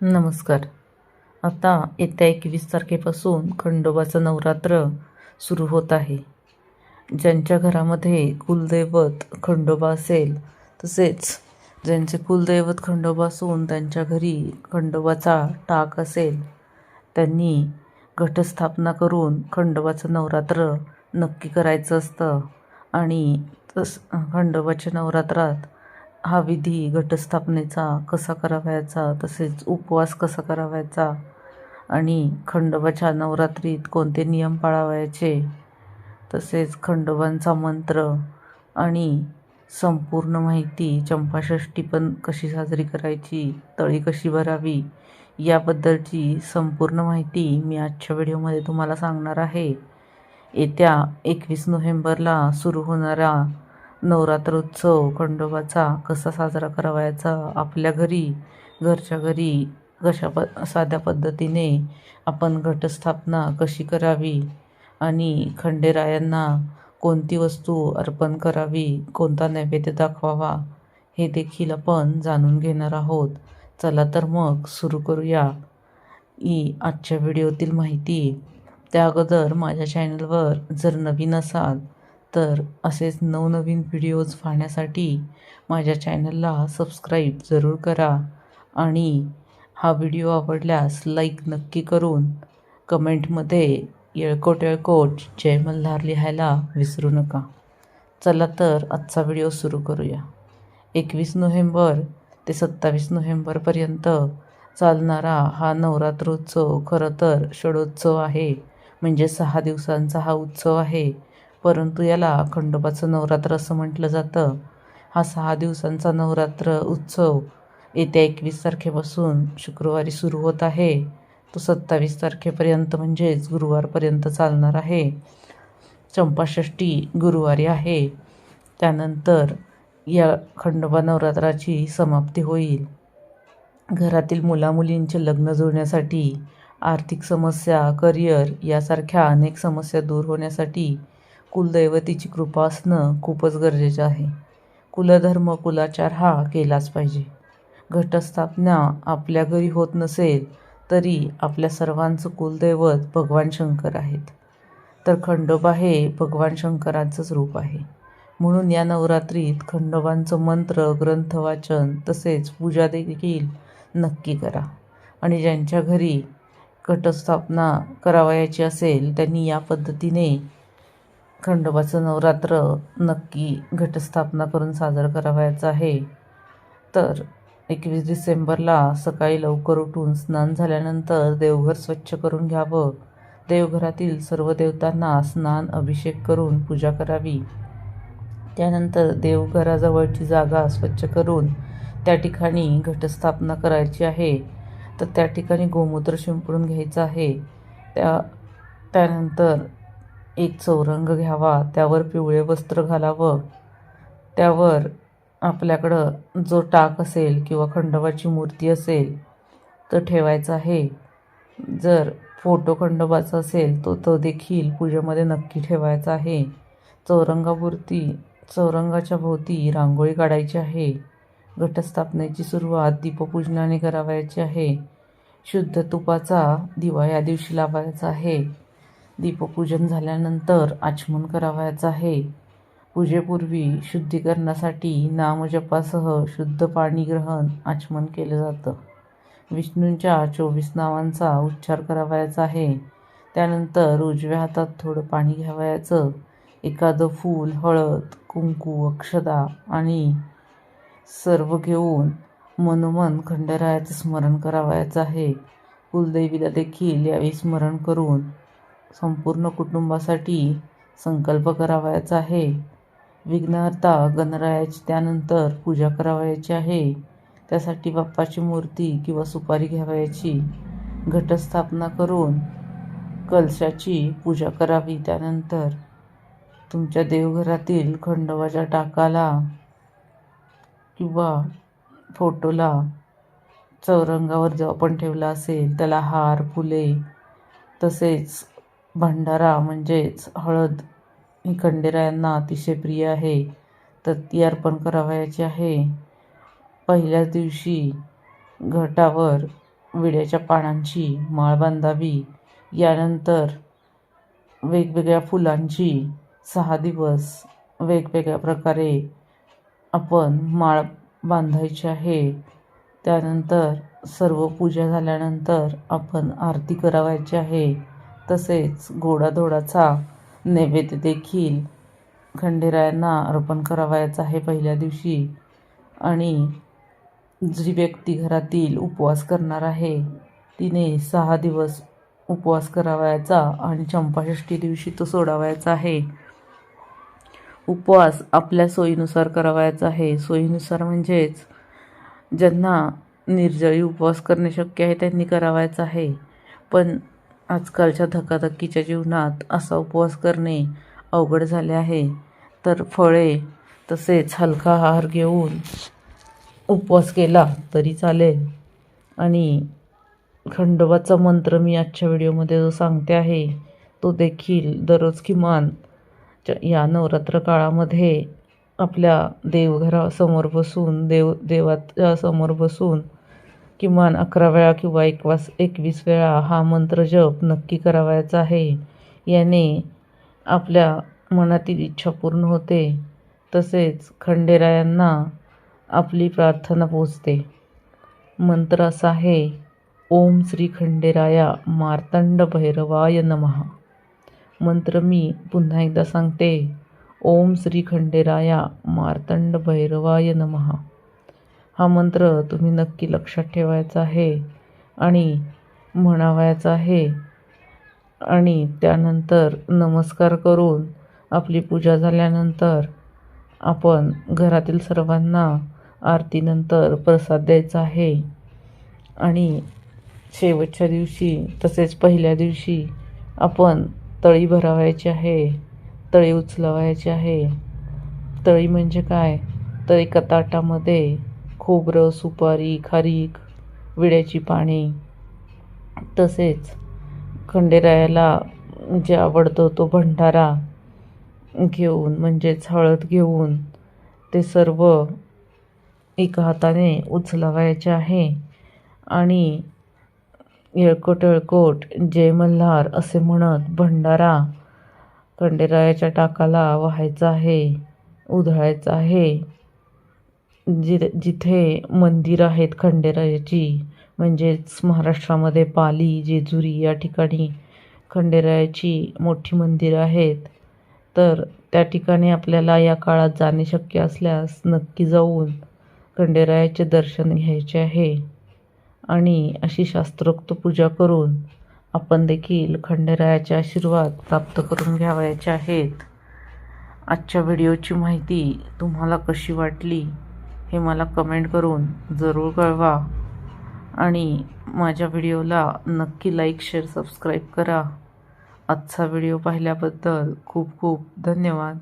नमस्कार. आता येत्या एकवीस तारखेपासून खंडोबाचं नवरात्र सुरू होत आहे. ज्यांच्या घरामध्ये कुलदैवत खंडोबा असेल तसेच ज्यांचे कुलदैवत खंडोबा असून त्यांच्या घरी खंडोबाचा टाक असेल त्यांनी घटस्थापना करून खंडोबाचं नवरात्र नक्की करायचं असतं. आणि तस खंडोबाच्या नवरात्रात हा विधी घटस्थापनेचा कसा करावयाचा तसेच उपवास कसा करावयाचा आणि खंडोबाच्या नवरात्रीत कोणते नियम पाळावयाचे तसेच खंडोबांचा मंत्र आणि संपूर्ण माहिती चंपाषष्ठी पण कशी साजरी करायची तळी कशी भरावी याबद्दलची संपूर्ण माहिती मी आजच्या व्हिडिओमध्ये तुम्हाला सांगणार आहे. येत्या एकवीस नोव्हेंबरला सुरू होणारा नवरात्रोत्सव खंडोबाचा कसा साजरा करावयाचा आपल्या घरी घरच्या घरी कशा प साध्या पद्धतीने आपण घटस्थापना कशी करावी आणि खंडेरायांना कोणती वस्तू अर्पण करावी कोणता नैवेद्य दाखवावा हे देखील आपण जाणून घेणार आहोत. चला तर मग सुरू करूया ही आजच्या व्हिडिओतील माहिती. त्या अगोदर माझ्या चॅनलवर जर नवीन असाल तर असेच नवनवीन व्हिडिओज पाहण्यासाठी माझ्या चॅनलला सबस्क्राईब जरूर करा आणि हा व्हिडिओ आवडल्यास लाईक नक्की करून कमेंटमध्ये येळकोट येळकोट जय मल्हार लिहायला विसरू नका. चला तर आजचा व्हिडिओ सुरू करूया. एकवीस नोव्हेंबर ते सत्तावीस नोव्हेंबरपर्यंत चालणारा हा नवरात्रोत्सव खरं तर षडोत्सव आहे. म्हणजे सहा दिवसांचा हा उत्सव आहे. परंतु याला खंडोबाचं नवरात्र असं म्हटलं जातं. हा सहा दिवसांचा नवरात्र उत्सव येत्या एकवीस तारखेपासून शुक्रवारी सुरू होत आहे. तो सत्तावीस तारखेपर्यंत म्हणजेच गुरुवारपर्यंत चालणार आहे. चंपाषष्ठी गुरुवारी आहे. त्यानंतर या खंडोबा नवरात्राची समाप्ती होईल. घरातील मुलामुलींचे लग्न जुळण्यासाठी आर्थिक समस्या करिअर यासारख्या अनेक समस्या दूर होण्यासाठी कुलदैवतीची कृपा असणं खूपच गरजेचं आहे. कुलधर्म कुलाचार हा केलाच पाहिजे. घटस्थापना आपल्या घरी होत नसेल तरी आपल्या सर्वांचं कुलदैवत भगवान शंकर आहेत. तर खंडोबा हे भगवान शंकरांचंच रूप आहे. म्हणून या नवरात्रीत खंडोबांचं मंत्र ग्रंथ वाचन तसेच पूजा देखील नक्की करा. आणि ज्यांच्या घरी घटस्थापना करावयाची असेल त्यांनी या पद्धतीने खंडोबाचं नवरात्र नक्की घटस्थापना करून साजरं करावयाचं आहे. तर एकवीस डिसेंबरला सकाळी लवकर उठून स्नान झाल्यानंतर देवघर स्वच्छ करून घ्यावं. देवघरातील सर्व देवतांना स्नान अभिषेक करून पूजा करावी. त्यानंतर देवघराजवळची जागा स्वच्छ करून त्या ठिकाणी घटस्थापना करायची आहे. तर त्या ठिकाणी गोमूत्र शिंपडून घ्यायचं आहे. त्या त्यानंतर एक चौरंग घ्यावा त्यावर पिवळे वस्त्र घालावं. त्यावर आपल्याकडं जो टाक असेल किंवा खंडोबाची मूर्ती असेल तो ठेवायचा आहे. जर फोटो खंडोबाचा असेल तो तो देखील पूजेमध्ये नक्की ठेवायचा आहे. चौरंगापुरती चौरंगाच्या भोवती रांगोळी काढायची आहे. घटस्थापनेची सुरुवात दीपपूजनाने करावायची आहे. शुद्ध तुपाचा दिवा या दिवशी लावायचा आहे. दीपपूजन झाल्यानंतर आचमन करावयाचं आहे. पूजेपूर्वी शुद्धीकरणासाठी नामजपासह शुद्ध पाणी ग्रहण आचमन केलं जातं. विष्णूंच्या चोवीस नावांचा उच्चार करावायचा आहे. त्यानंतर उजव्या हातात थोडं पाणी घ्यावयाचं एखादं फूल हळद कुंकू अक्षदा आणि सर्व घेऊन मनोमन खंडरायाचं स्मरण करावायचं आहे. कुलदेवीला देखील यावेळी स्मरण करून संपूर्ण कुटुंबासाठी संकल्प करावयाचा आहे. विघ्नहर्ता गणरायाची त्यानंतर पूजा करावयाची आहे. त्यासाठी बाप्पाची मूर्ती किंवा सुपारी घ्यावयाची. घटस्थापना करून कलशाची पूजा करावी. त्यानंतर तुमच्या देवघरातील खंडोबाच्या टाकाला किंवा फोटोला चौरंगावर जो आपण ठेवला असेल त्याला हार फुले तसेच भंडारा म्हणजेच हळद. ही खंडेरायांना अतिशय प्रिय आहे तर ती अर्पण करावयाची आहे. पहिल्याच दिवशी घटावर विड्याच्या पानांची माळ बांधावी. यानंतर वेगवेगळ्या फुलांची सहा दिवस वेगवेगळ्या प्रकारे आपण माळ बांधायची आहे. त्यानंतर सर्व पूजा झाल्यानंतर आपण आरती करावायची आहे. तसेच गोडाधोडाचा नैवेद्य देखील खंडेरायांना अर्पण करावायचा आहे पहिल्या दिवशी. आणि जी व्यक्ती घरातील उपवास करणार आहे तिने सहा दिवस उपवास करावयाचा आणि चंपाषष्ठी दिवशी तो सोडावायचा आहे. उपवास आपल्या सोयीनुसार करावयाचा आहे. सोयीनुसार म्हणजेच ज्यांना निर्जळी उपवास करणे शक्य आहे त्यांनी करावायचा आहे. पण आजकालच्या धकाधकीच्या जीवनात असा उपवास करणे अवघड झाले आहे. तर फळे तसेच हलका आहार घेऊन उपवास केला तरी चालेल. आणि खंडोबाचा मंत्र मी आजच्या व्हिडिओमध्ये जो सांगते आहे तो देखील दररोज किमान या नवरात्र काळामध्ये आपल्या देवघरासमोर बसून देव देवाच्या समोर बसून किमान अकरा वेळा किंवा एकवास एकवीस वेळा हा मंत्र जप नक्की करावायचा आहे. याने आपल्या मनातील इच्छा पूर्ण होते. तसेच खंडेरायांना आपली प्रार्थना पोचते. मंत्र असा आहे ओम श्री खंडेराया मार्तंड भैरवाय नमः. मंत्र मी पुन्हा एकदा सांगते ओम श्री खंडेराया मार्तंड भैरवाय नमः. हा मंत्र तुम्ही नक्की लक्षात ठेवायचा आहे आणि म्हणावायचा आहे. आणि त्यानंतर नमस्कार करून आपली पूजा झाल्यानंतर आपण घरातील सर्वांना आरतीनंतर प्रसाद द्यायचा आहे. आणि शेवटच्या दिवशी तसेच पहिल्या दिवशी आपण तळी भरावायची आहे तळी उचलवायची आहे. तळी म्हणजे काय? तर एका ताटामध्ये खोबरं सुपारी खारीक विड्याची पाने तसेच खंडेरायाला जे आवडतो तो भंडारा घेऊन म्हणजेच हळद घेऊन ते सर्व एका हाताने उचलावायचे आहे. आणि येळकोट येळकोट जय मल्हार असे म्हणत भंडारा खंडेरायाच्या टाकाला व्हायचा आहे उधळायचा आहे. जि जिथे मंदिर आहेत खंडेरायाची म्हणजेच महाराष्ट्रामध्ये पाली जेजुरी या ठिकाणी खंडेरायाची मोठी मंदिरं आहेत. तर त्या ठिकाणी आपल्याला या काळात जाणे शक्य असल्यास नक्की जाऊन खंडेरायाचे दर्शन घ्यायचे आहे. आणि अशी शास्त्रोक्त पूजा करून आपण देखील खंडेरायाचे आशीर्वाद प्राप्त करून घ्यावयाचे आहेत. आजच्या व्हिडिओची माहिती तुम्हाला कशी वाटली? हे मला कमेंट करून जरूर कळवा. आणि माझ्या व्हिडिओला नक्की लाईक शेअर सबस्क्राईब करा. आजचा व्हिडिओ पाहिल्याबद्दल खूप खूप धन्यवाद.